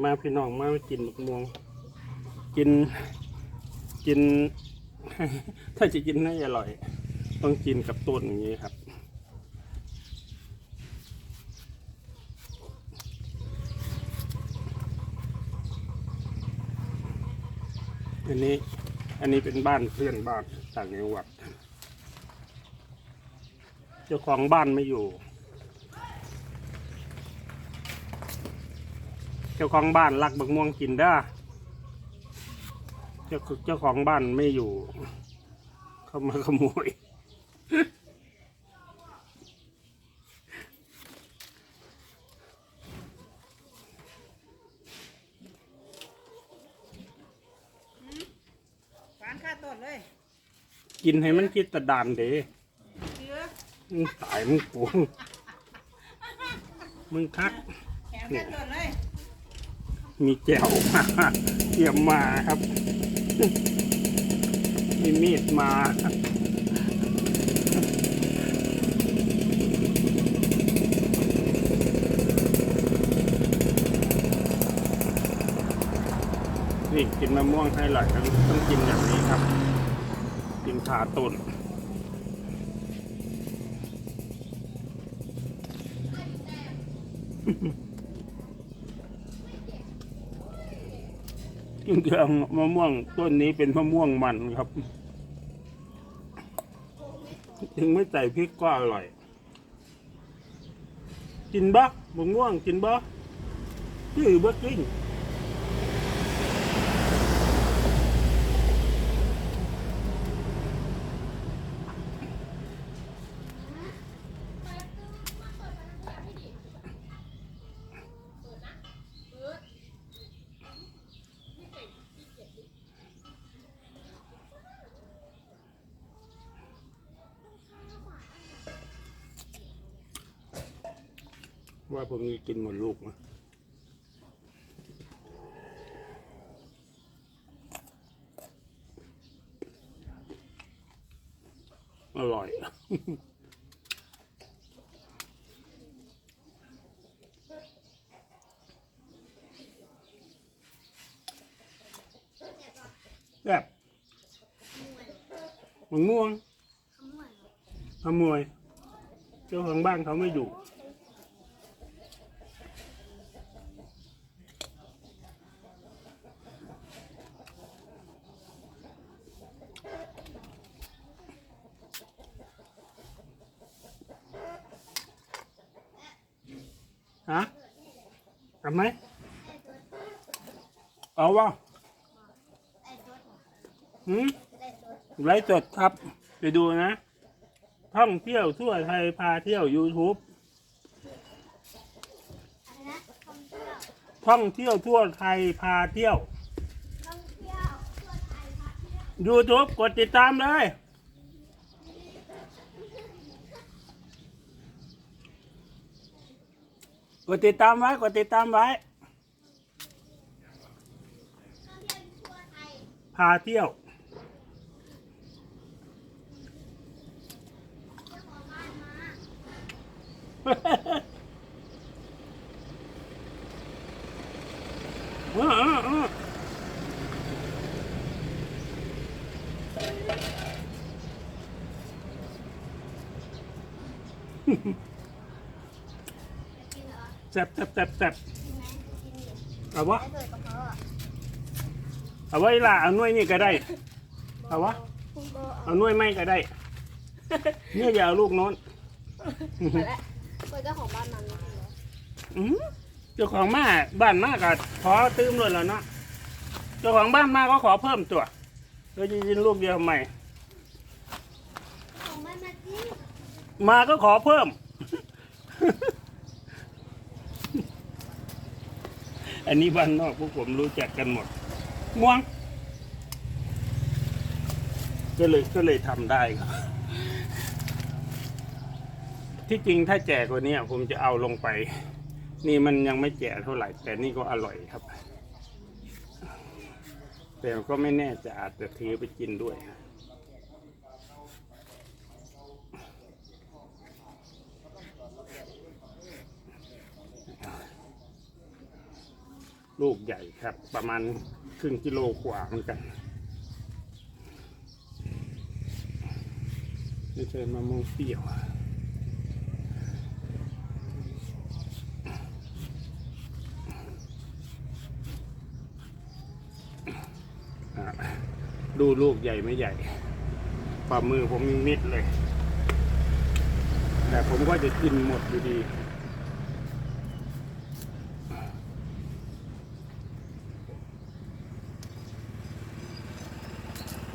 มาพี่น้องมากินมะม่วง กินกิน ถ้าจะกินให้อร่อย ต้องกินกับต้นอย่างนี้ครับอันนี้อันนี้เป็นบ้านเพื่อนบ้านต่างจังหวัดเจ้าของบ้านไม่อยู่ จ้าของบ้านรักบักม่วงกินเด้อเจ้าเจ้าของบ้านไม่อยู่ เข้ามาขโมยฟานค่าต้นเลยกินให้มันคิดแตะดานเด้เชื้อมึงตายมึงโกงมึงคักแถมค่าต้นเลย มีแจวมาเตรียมมาครับ มีมีดมานี่กินมะม่วงให้อร่อยต้องต้องกินแบบนี้ครับ กินขาตุน จริงๆมะม่วงต้นนี้เป็นมะม่วงมันครับ ถึงไม่ใส่พริกก็อร่อย กินบะมะม่วงกินบะชื่อบ้กิน ว่าผมจะกินหมดลูกนะอร่อย แบบมะม่วงขโมยเจ้าของบ้านเขาไม่อยู่ ฮะทำไหมเอาวะหืมไลฟ์สดครับ ไปดูนะ ท่องเที่ยวทั่วไทยพาเที่ยว YouTube ท่องเที่ยวทั่วไทยพาเที่ยว YouTube กดติดตามเลย กดติดตามไว้กดติดตามไว้ พาเที่ยวออเออเออ แซ่บแซ่บแซ่บแซ่บเอาวะเอาไว้ล่ะเอาหน่วยนี่ก็ได้ เอาวะ เอาหน่วยไม่ก็ได้ เนี่ยอย่าเอาลูกโน้นไปแล้วเปิดเจ้าของบ้านนั้นแล้วอื้อหือเจ้าของมาบ้านมากก็ขอตื้มเลยแล้วเนาะ เจ้าของบ้านมาก็ขอเพิ่มตัวเราจะยินลูกเดียวทำไมของบ้านมาที่มาก็ขอเพิ่ม อันนี้บ้านนอกพวกผมรู้จักกันหมด ม่วง ก็เลยก็เลยทำได้ครับ ที่จริงถ้าแจกกว่านี้ผมจะเอาลงไป นี่มันยังไม่แจกเท่าไหร่ แต่นี่ก็อร่อยครับ แต่ก็ไม่แน่จะอาจจะถือไปกินด้วย ลูกใหญ่ครับ ประมาณครึ่งกิโลกว่าเหมือนกันนี่เจอมะม่วงเปรี้ยวดูลูกใหญ่ไม่ใหญ่ฝ่ามือผมมีนิดเลย แต่ผมก็จะกินหมดอยู่ดี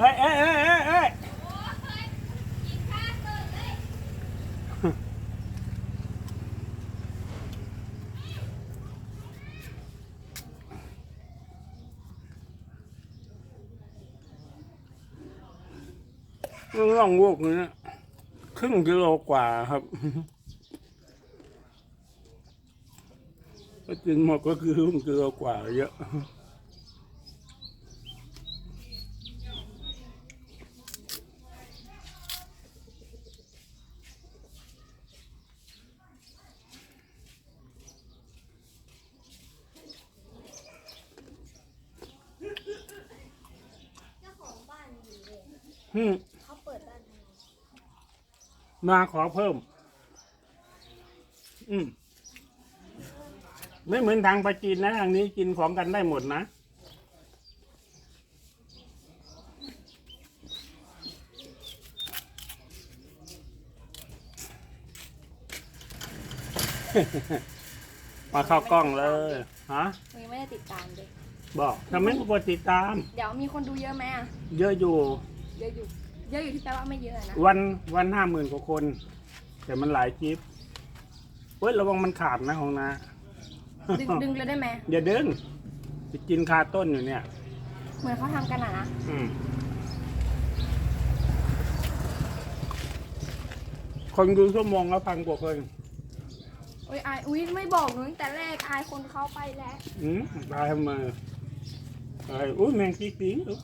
เฮ้ยเอ้ยเอ้ยเอ้ยเอ้ยมัน ล่องวกเลยนะครึ่งกิโลกว่าครับก็กินหมดก็คือครึ่งกิโลกว่าเยอะเจ้ มาขอเพิ่ม อืม ไม่เหมือนทางปาจีนนะทางนี้กินของกันได้หมดนะ มาเข้ากล้องเลย ฮะหนูยังไม่ได้ติดตามเลยบอกทำไมไม่กดติดตาม เดี๋ยวมีคนดูเยอะไหมอะ เยอะอยู่ เยอะอยู่ เยอะอยู่ที่แปลว่าไม่เยอะนะวันวันห้าหมื่นกว่าคน แต่มันหลายคลิปเฮ้ยระวังมันขาดนะของนาดึงดึงเลยได้ไหมอย่าดึงจะกินคาต้นอยู่เนี่ย เหมือนเขาทำกันอะนะอืมคนดูชั่วโมงละพันกว่าคนอุ้ยอายอุ้ยไม่บอกหนูตั้งแต่แรกอายคนเขาไปแล้ว อืมตายทำไมไอ้อุ้ยแมงจีปีอุ๊ย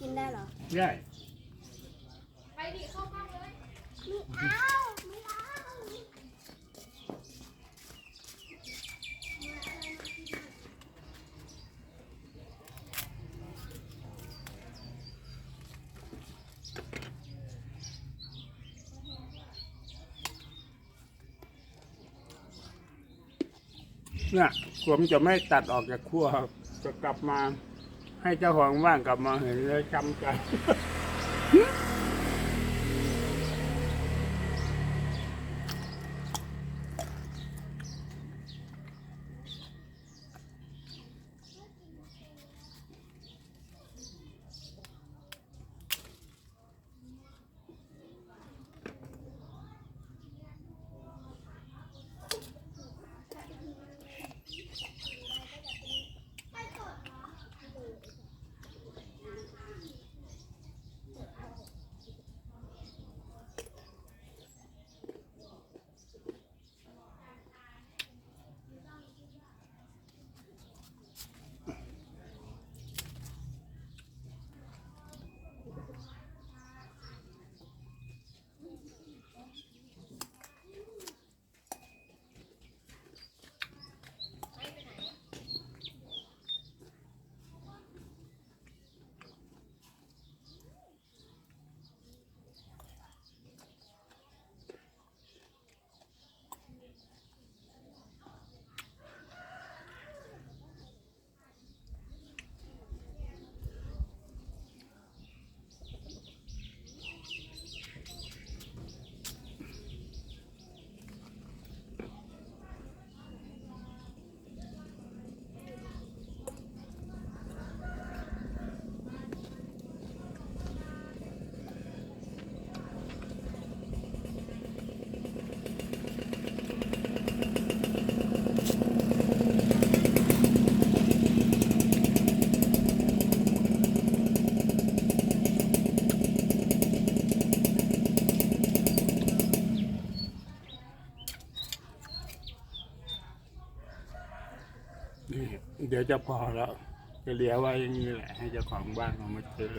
กินได้เหรอ ได้ไปดิ เนี่ยผมจะไม่ตัดออกจากขั้วครับจะกลับมา ให้เจ้าของบ้านกลับมาเห็นแล้วจำใจ เดี๋ยวจะพอแล้วจะเหลียวไว้อย่างนี้แหละ ให้เจ้าของบ้านเขามาเจอ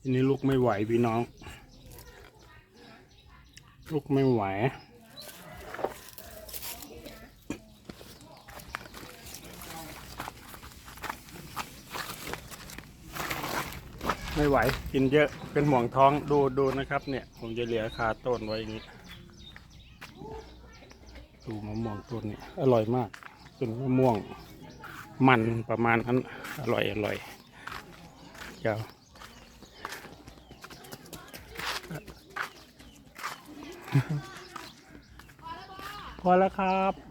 ทีนี้ลุกไม่ไหวพี่น้องลูกไม่ไหว ไม่ไหวกินเยอะเป็นห่วงท้องดูดูนะครับ เนี่ยผมจะเหลือคาต้นไว้อย่างนี้ดูมะม่วงต้นนี้อร่อยมาก เป็นมะม่วงมันประมาณนั้นอร่อยอร่อยเจ้าพอแล้วครับ